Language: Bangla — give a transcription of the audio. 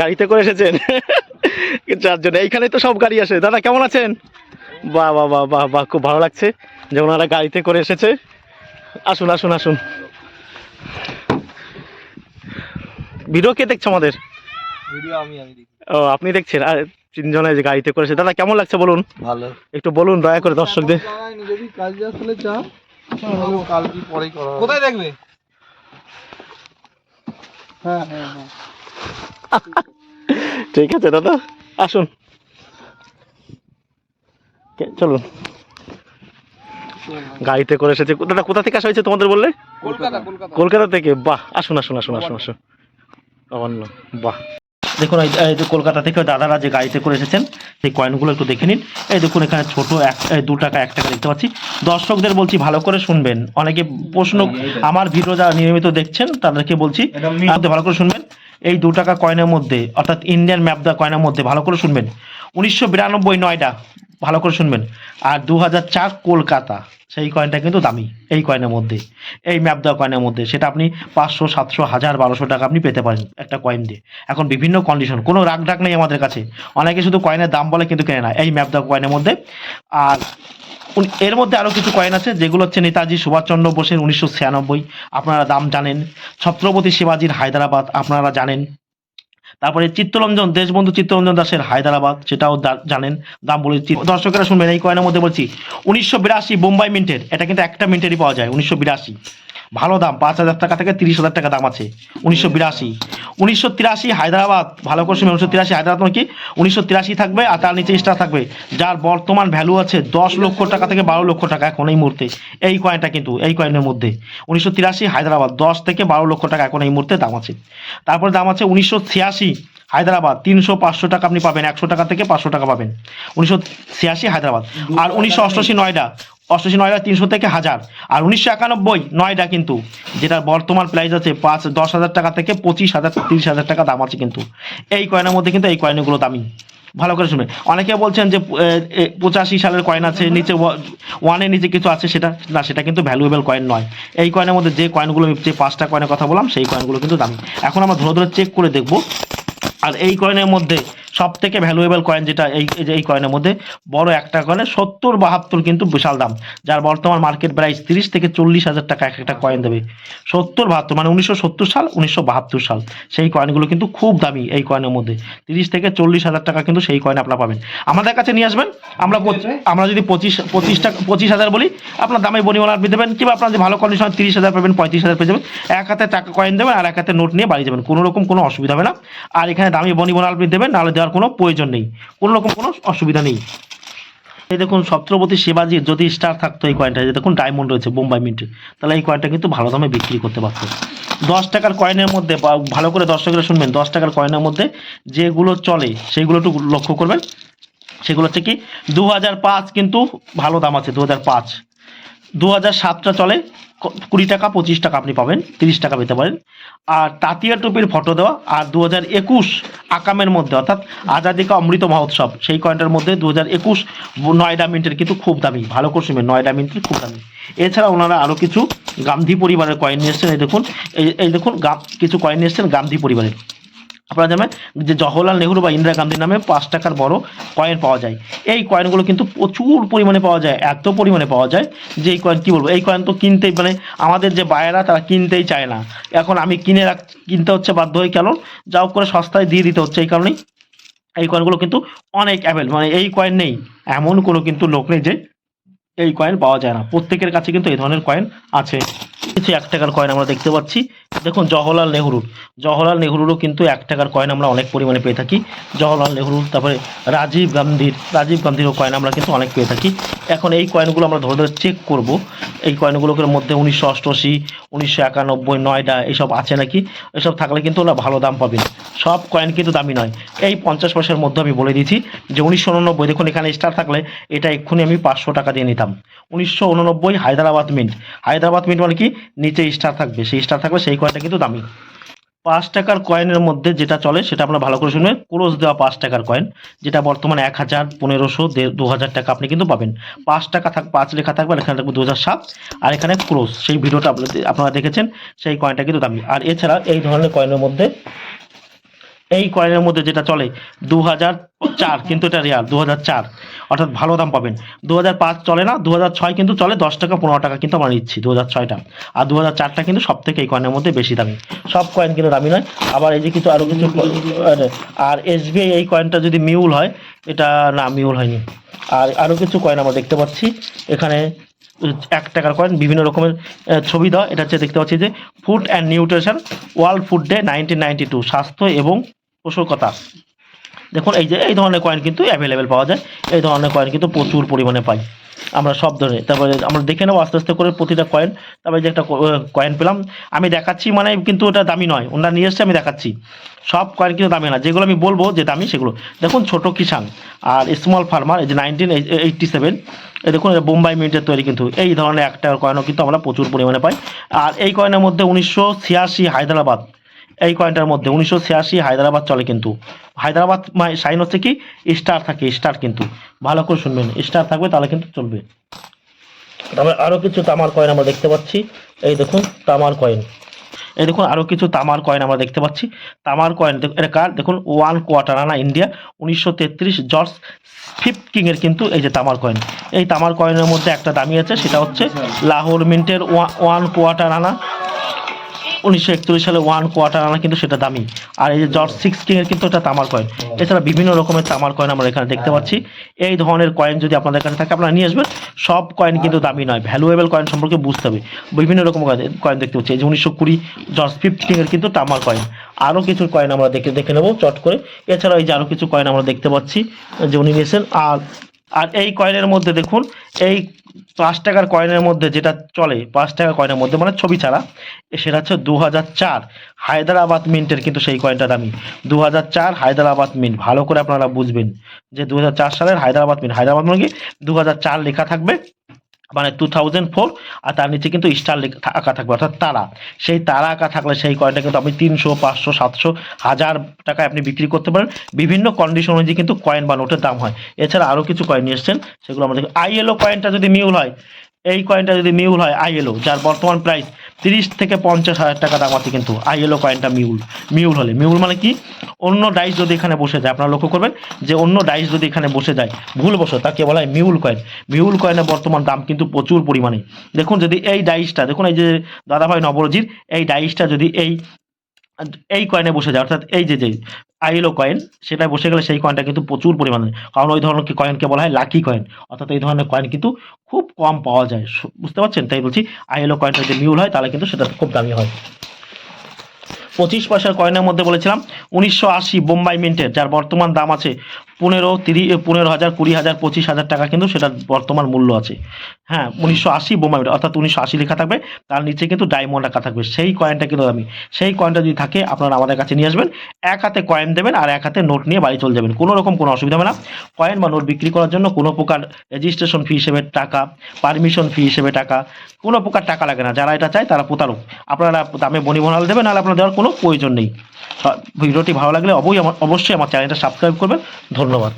গাড়িতে করে এসেছেন? চারজন এইখানে তো সব গাড়ি আসে। দাদা কেমন আছেন? বাহ বাহ বাহ বাহ বাহ খুব ভালো লাগছে যে ওনারা গাড়িতে করে এসেছে। আসুন আসুন আসুন। ভিডিও কে দেখছে আমাদের? ভিডিও আমি আমি দেখি। ও আপনি দেখছেন? আর তিনজনে যে গাড়িতে করেছে দাদা কেমন লাগছে বলুন? ভালো। একটু বলুন দয়া করে দর্শকদের। কোথায় দেখবে? হ্যাঁ হ্যাঁ হ্যাঁ। ঠিক আছে দাদা। আসুন। চলুন। গাড়িতে করে এসেছে। দাদা কোথা থেকে আসা হয়েছে তোমাদের বললে? কলকাতা থেকে? বাহ আসুন আসুন আসুন আসুন আসুন। অন্য বাহ। দেখুন এই যে কলকাতা থেকে দাদারা যে গাড়িতে করে এসেছেন সেই কয়েনগুলো একটু দেখে নিন। এই দেখুন এখানে ছোট এক দু টাকা এক টাকা দেখতে পাচ্ছি। দর্শকদের বলছি ভালো করে শুনবেন। অনেকে প্রশ্ন আমার ভিডিও যারা নিয়মিত দেখছেন তাদেরকে বলছি ভালো করে শুনবেন। এই দু টাকা কয়েনের মধ্যে, অর্থাৎ ইন্ডিয়ান ম্যাপ দা কয়েনের মধ্যে, ভালো করে শুনবেন। উনিশশো বিরানব্বই নয়ডা ভালো করে শুনবেন। আর দু হাজার চার কলকাতা, সেই কয়েনটা কিন্তু দামি, এই কয়েনের মধ্যে। এই ম্যাপ দেওয়া কয়েনের মধ্যে, সেটা আপনি পাঁচশো, সাতশো, হাজার, বারোশো টাকা আপনি পেতে পারেন একটা কয়েন দিয়ে। এখন বিভিন্ন কন্ডিশন কোনো রাগ ডাক নেই আমাদের কাছে। অনেকে শুধু কয়েনের দাম বলে কিন্তু কেনে না, এই ম্যাপ দেওয়া কয়েনের মধ্যে। আর এর মধ্যে আরও কিছু কয়েন আছে, যেগুলো হচ্ছে নেতাজি সুভাষচন্দ্র বোসের উনিশশো ছিয়ানব্বই। আপনারা দাম জানেন। ছত্রপতি শিবাজির হায়দ্রাবাদ, আপনারা জানেন। তারপরে চিত্তরঞ্জন, দেশবন্ধু চিত্তরঞ্জন দাসের হায়দ্রাবাদ, সেটাও জানেন। দাম বলে দর্শকেরা শুনবেন, এই কয়েনের মধ্যে বলছি, উনিশশো বিরাশি বোম্বাই মিন্টের, এটা কিন্তু একটা মিন্টেরই পাওয়া যায়, উনিশশো বিরাশি। ভালো দাম, পাঁচ হাজার টাকা থেকে তিরিশ হাজার টাকা দাম আছে। উনিশশো বিরাশি। উনিশশো তিরাশি হায়দ্রাবাদ, ভালো করে উনিশশো তিরাশি হায়দ্রাবাদ মানে কি? উনিশশো তিরাশি থাকবে আর তার নিচে স্টার থাকবে, যার বর্তমান ভ্যালু আছে দশ লক্ষ টাকা থেকে বারো লক্ষ টাকা এখন এই মুহূর্তে। এই কয়েনটা কিন্তু, এই কয়েনের মধ্যে। উনিশশো তিরাশি হায়দ্রাবাদ, দশ থেকে বারো লক্ষ টাকা এখন এই মুহূর্তে দাম আছে। তারপর দাম আছে উনিশশো ছিয়াশি। হায়দ্রাবাদ তিনশো পাঁচশো টাকা আপনি পাবেন একশো টাকা থেকে পাঁচশো টাকা পাবেন। উনিশশো ছিয়াশি হায়দ্রাবাদ। আর উনিশশো অষ্টআশি নয়ডা। অষ্টআশি নয়ডা তিনশো থেকে হাজার। আর উনিশশো একানব্বই নয়ডা কিন্তু যেটা বর্তমান প্রাইস আছে পাঁচ দশ হাজার টাকা থেকে পঁচিশ হাজার তিরিশ হাজার টাকা দাম আছে কিন্তু। এই কয়েনের মধ্যে কিন্তু এই কয়েনগুলো দামি। ভালো করে শুনে অনেকে বলছেন যে পঁচাশি সালের কয়েন আছে নিচে ওয়ানের নিচে কিছু আছে সেটা না সেটা কিন্তু ভ্যালুয়েবল কয়েন নয়। এই কয়েনের মধ্যে যে কয়েনগুলো আমি যে পাঁচটা কয়েনের কথা বললাম সেই কয়েনগুলো কিন্তু দামি। এখন আমরা ধরে ধরে চেক করে দেখব। আর এই কয়েনের মধ্যে সব থেকে ভ্যালুয়েবল কয়েন যেটা এই এই যে এই কয়েনের মধ্যে বড় একটা কয়েনে সত্তর বাহাত্তর কিন্তু বিশাল দাম যার বর্তমান মার্কেট প্রাইস তিরিশ থেকে চল্লিশ হাজার টাকা এক একটা কয়েন দেবে। সত্তর বাহাত্তর মানে উনিশশো সত্তর সাল উনিশশো বাহাত্তর সাল। সেই কয়েনগুলো কিন্তু খুব দামি এই কয়েনের মধ্যে। তিরিশ থেকে চল্লিশ হাজার টাকা কিন্তু সেই কয়েন আপনারা পাবেন। আমাদের কাছে নিয়ে আসবেন আমরা আমরা যদি পঁচিশ পঁচিশ টাকা পঁচিশ হাজার বলি আপনার দামে বনিওয়ালা আপনি দেবেন কিংবা আপনার যে ভালো কন্ডিশন তিরিশ হাজার পাবেন পঁয়ত্রিশ হাজার পেয়ে যাবেন। এক হাতে টাকা কয়েন দেবেন আর এক হাতে নোট নিয়ে বাড়ি যাবেন। কোনো রকম কোনো অসুবিধা হবে না। আর এখানে দামি বনিওয়ালা আপনি দেবেন নাহলে দেওয়ার কোনো প্রয়োজন নেই। কোনো রকম কোনো অসুবিধা নেই। এই দেখুন, ছত্রপতি শিবাজির যদি স্টার থাকতো এই কয়েনটা এই দেখুন ডায়মন্ড রয়েছে বোম্বাই মিন্টে তাহলে এই কয়েনটা কিন্তু ভালো দামে বিক্রি করতে পারতো। দশ টাকার কয়েনের মধ্যে ভালো করে দর্শকরা শুনবেন, দশ টাকার কয়েনের মধ্যে যেগুলো চলে সেইগুলো একটু লক্ষ্য করবেন। সেগুলো হচ্ছে কি দু হাজার পাঁচ কিন্তু ভালো দাম আছে দু হাজার পাঁচ। দু হাজার সাতটা চলে কুড়ি টাকা, পঁচিশ টাকা আপনি পাবেন, তিরিশ টাকা পেতে পারেন। আর তাঁতিয়া টুপির ফটো দেওয়া, আর দু হাজার একুশ আকামের মধ্যে, অর্থাৎ আজাদি কা অমৃত মহোৎসব, সেই কয়েনটার মধ্যে দু হাজার একুশ নয়ডা মিন্টের কিন্তু খুব দামি, ভালো করে শুনবেন নয়ডা মিন্টের খুব দামি। এছাড়া ওনারা আরও কিছু গান্ধী পরিবারের কয়েন নিয়ে এসছেন, এই দেখুন এই দেখুন কিছু কয়েন নিয়ে এসছেন গান্ধী পরিবারের। আপনারা জানেন যে জওহরলাল নেহরু বা ইন্দিরা গান্ধীর নামে পাঁচ টাকার বড় কয়েন পাওয়া যায়। এই কয়েনগুলো কিন্তু প্রচুর পরিমাণে পাওয়া যায়, এত পরিমাণে পাওয়া যায় যে এই কয়েন কী বলব? এই কয়েন তো কিনতেই মানে আমাদের যে বায়েরা তারা কিনতেই চায় না। এখন আমি কিনে রাখ, কিনতে হচ্ছে বাধ্য হয়ে কেন যাও করে সস্তায় দিয়ে দিতে হচ্ছে এই কারণেই। এই কয়েনগুলো কিন্তু অনেক অ্যাভেল মানে এই কয়েন নেই। এমন কোনো কিন্তু লোক নেই যে এই কয়েন পাওয়া যায় না। প্রত্যেকের কাছে কিন্তু এই ধরনের কয়েন আছে। কিছু এক টাকার কয়েন আমরা দেখতে পাচ্ছি। দেখুন, জওহরলাল নেহরুর। জওহরলাল নেহরুরও কিন্তু এক টাকার কয়েন আমরা অনেক পরিমাণে পেয়ে থাকি। জওহরলাল নেহরুর, তারপরে রাজীব গান্ধীর, রাজীব গান্ধীরও কয়েন আমরা কিন্তু অনেক পেয়ে থাকি। এখন এই কয়েনগুলো আমরা ধরে ধরে চেক করব। এই কয়েনগুলোর মধ্যে উনিশশো অষ্টআশি, উনিশশো একানব্বই, নয়ডা এইসব আছে নাকি? এসব থাকলে কিন্তু ওরা ভালো দাম পাবেন। সব কয়েন কিন্তু দামি নয়। এই পঞ্চাশ পয়সার মধ্যে আমি বলে দিচ্ছি যে উনিশশো উননব্বই, দেখুন এখানে স্টার থাকলে এটা এক্ষুনি আমি পাঁচশো টাকা দিয়ে নিতাম। উনিশশো উননব্বই হায়দ্রাবাদ মিন্ট হায়দ্রাবাদ মিন্ট মানে কি? নিচে স্টার থাকবে। সেই স্টার থাকবে, সেই কয়েনটা কিন্তু দামি। পাঁচ টাকার কয়েনের মধ্যে যেটা চলে, সেটা আপনার ভালো করে শুনবেন। ক্রোশ দেওয়া পাঁচ টাকার কয়েন যেটা বর্তমানে এক হাজার, পনেরোশো, দু হাজার টাকা আপনি কিন্তু পাবেন। পাঁচ টাকা থাক, পাঁচ লেখা থাকবে, আর এখানে থাকবে দু হাজার সাত। আর এখানে ক্রোশ, সেই ভিডিওটা আপনারা দেখেছেন, সেই কয়েনটা কিন্তু দামি। আর এছাড়া এই ধরনের কয়েনের মধ্যে এই কয়েনের মধ্যে যেটা চলে দু চার, কিন্তু এটা রেয়ার দু চার। অর্থাৎ ভালো দাম পাবেন। দু পাঁচ চলে না দু ছয় কিন্তু চলে, দশ টাকা, পনেরো টাকা কিন্তু আমরা নিচ্ছি দু হাজার ছয়টা। আর দু চারটা কিন্তু সব থেকে এই কয়েনের মধ্যে বেশি দামি। সব কয়েন কিন্তু দামি নয়। আবার এই যে কিছু আরও কিছু আর এসবিআই এই কয়েনটা যদি মিউল হয়, এটা না, মিউল হয়নি। আর আরও কিছু কয়েন আমরা দেখতে পাচ্ছি। এখানে এক টাকার কয়েন, বিভিন্ন রকমের ছবি দেওয়া। এটা হচ্ছে দেখতে পাচ্ছি যে, food and nutrition world food day nineteen ninety two, স্বাস্থ্য এবং পোষকতা দেখুন, এই যে, এই ধরনের কয়েন কিন্তু অ্যাভেলেবেল পাওয়া যায়। এই ধরনের কয়েন কিন্তু প্রচুর পরিমাণে পাই। আমরা সব ধরনের, তারপরে আমরা দেখে নেব আস্তে আস্তে করে প্রতিটা কয়েন তারপরে যে একটা কয়েন পেলাম, আমি দেখাচ্ছি মানে কিন্তু ওটা দামি নয়। ওনারা নিয়ে এসছে, আমি দেখাচ্ছি। সব কয়েন কিন্তু দামি না। যেগুলো আমি বলব যে দামি, সেগুলো। দেখুন, ছোট কিষান আর স্মল ফার্মার এই যে নাইনটিন এইটটি সেভেন এই দেখুন বোম্বাই মিন্টের তৈরি কিন্তু। এই ধরনের একটা কয়েনও কিন্তু আমরা প্রচুর পরিমাণে পাই। আর এই কয়েনের মধ্যে উনিশশো ছিয়াশি হায়দ্রাবাদ এই কয়েনটার মধ্যে। উনিশশো ছিয়াশি হায়দ্রাবাদ চলে কিন্তু। হায়দ্রাবাদ সাইন হচ্ছে কি? স্টার থাকে স্টার কিন্তু। ভালো করে শুনবেন। স্টার থাকবে, তাহলে কিন্তু চলবে। তারপরে আরও কিছু তামার কয়েন আমরা দেখতে পাচ্ছি। এই দেখুন, তামার কয়েন এই দেখুন আরও কিছু তামার কয়েন আমরা দেখতে পাচ্ছি। তামার কয়েন এটা কার? দেখুন, ওয়ান কোয়ার্টার আনা ইন্ডিয়া। উনিশশো তেত্রিশ জর্জ ফিফথ কিংয়ের কিন্তু এই যে তামার কয়েন এই তামার কয়েনের মধ্যে একটা দামি আছে, সেটা হচ্ছে লাহোর মিন্টের ওয়ান কোয়ার্টার আনা। উনিশশো একচল্লিশ সালে ওয়ান কোয়ার্টার আনা কিন্তু সেটা দামি। আর এই যে জর্জ সিক্স কিংয়ের কিন্তু এটা তামার কয়েন এছাড়া বিভিন্ন রকমের তামার কয়েন আমরা এখানে দেখতে পাচ্ছি। এই ধরনের কয়েন যদি আপনাদের কাছে থাকে, আপনারা নিয়ে আসবেন। সব কয়েন কিন্তু দামি নয় ভ্যালুয়েবল কয়েন সম্পর্কে বুঝতে হবে। বিভিন্ন রকম কয়েন দেখতে পাচ্ছি। এই যে উনিশশো কুড়ি জর্জ ফিফথ কিংয়ের কিন্তু তামার কয়েন আরও কিছু কয়েন আমরা দেখে দেখে নেব চট করে। এছাড়া এই যে আরও কিছু কয়েন আমরা দেখতে পাচ্ছি, যে উনি নিয়েছেন। আর আর এই কয়েনের মধ্যে দেখুন, এই পাঁচ টাকার কয়েনের মধ্যে যেটা চলে, পাঁচ টাকার কয়েনের মধ্যে মানে ছবি ছাড়া সেটা হচ্ছে দু চার হায়দ্রাবাদ মিন্টের কিন্তু সেই কয়েনটা দামি। দু চার হায়দ্রাবাদ মিন্ট, ভালো করে আপনারা বুঝবেন যে দু চার সালের হায়দ্রাবাদ মিন্ট, হায়দ্রাবাদ মানে কি? দু হাজার চার লেখা থাকবে মানে টু থাউজেন্ড ফোর আর তার নিচে কিন্তু স্টার আঁকা থাকবে, অর্থাৎ তারা। সেই তারা আঁকা থাকলে সেই কয়েনটা কিন্তু আপনি তিনশো, পাঁচশো, সাতশো, হাজার টাকায় আপনি বিক্রি করতে পারেন। বিভিন্ন কন্ডিশন অনুযায়ী কিন্তু কয়েন বা নোটের দাম হয়। এছাড়া আরও কিছু কয়েন নিয়ে এসছেন, সেগুলো আমাদের আইএলও কয়েনটা যদি মিউল হয়, এই কয়েনটা যদি মিউল হয় আইএলও যার বর্তমান প্রাইস তিরিশ থেকে পঞ্চাশ হাজার টাকা দাম আছে কিন্তু আইএলও কয়েনটা মিউল মিউল হলে। মিউল মানে কি? অন্য ডাইস যদি এখানে বসে যায়, আপনারা লক্ষ্য করবেন যে অন্য ডাইস যদি এখানে বসে যায় ভুল বসে তাকে বলা হয় মিউল কয়েন মিউল কয়েনের বর্তমান দাম কিন্তু প্রচুর পরিমাণে। দেখুন যদি এই ডাইসটা দেখুন এই যে দাদাভাই নবরজির, এই ডাইসটা যদি এই এই কয়েনে বসে যায়, অর্থাৎ এই যে যে আইএলও কয়েন সেটা বসে গেলে সেই কয়েনটা কিন্তু প্রচুর পরিমাণে। কারণ ওই ধরনের কয়েনকে বলা হয় লাকি কয়েন অর্থাৎ এই ধরনের কয়েন কিন্তু খুব কম পাওয়া যায়। বুঝতে পারছেন? তাই বলছি আইএলও কয়েনটা যদি মিউল হয়, তাহলে কিন্তু সেটা খুব দামি হয়। পঁচিশ পয়সার কয়েনের মধ্যে বলেছিলাম উনিশশো আশি বোম্বাই মিন্টের যার বর্তমান দাম আছে পনেরো, তিরিশ পনেরো হাজার, কুড়ি হাজার, পঁচিশ হাজার টাকা কিন্তু সেটার বর্তমান মূল্য আছে। হ্যাঁ উনিশশো আশি মিন্ট অর্থাৎ উনিশশো আশি লেখা থাকবে, তার নিচে কিন্তু ডায়মন্ড রাখা থাকবে। সেই কয়েনটা কিন্তু দামি। সেই কয়েনটা যদি থাকে, আপনারা আমাদের কাছে নিয়ে আসবেন। এক হাতে কয়েন দেবেন আর এক হাতে নোট নিয়ে বাড়ি চলে যাবেন। কোনো রকম কোনো অসুবিধা হবে না। কয়েন বা নোট বিক্রি করার জন্য কোনো প্রকার রেজিস্ট্রেশন ফি হিসেবে টাকা পারমিশন ফি হিসেবে টাকা, কোনো প্রকার টাকা লাগে না। যারা এটা চায়, তারা প্রতারক। আপনারা দামে বনিবনাল দেবেন, নাহলে আপনার দেওয়ার কোনো প্রয়োজন নেই। ভিডিওটি ভালো লাগলে অবশ্যই আমার অবশ্যই আমার চ্যানেলটা সাবস্ক্রাইব করবেন। ধন্যবাদ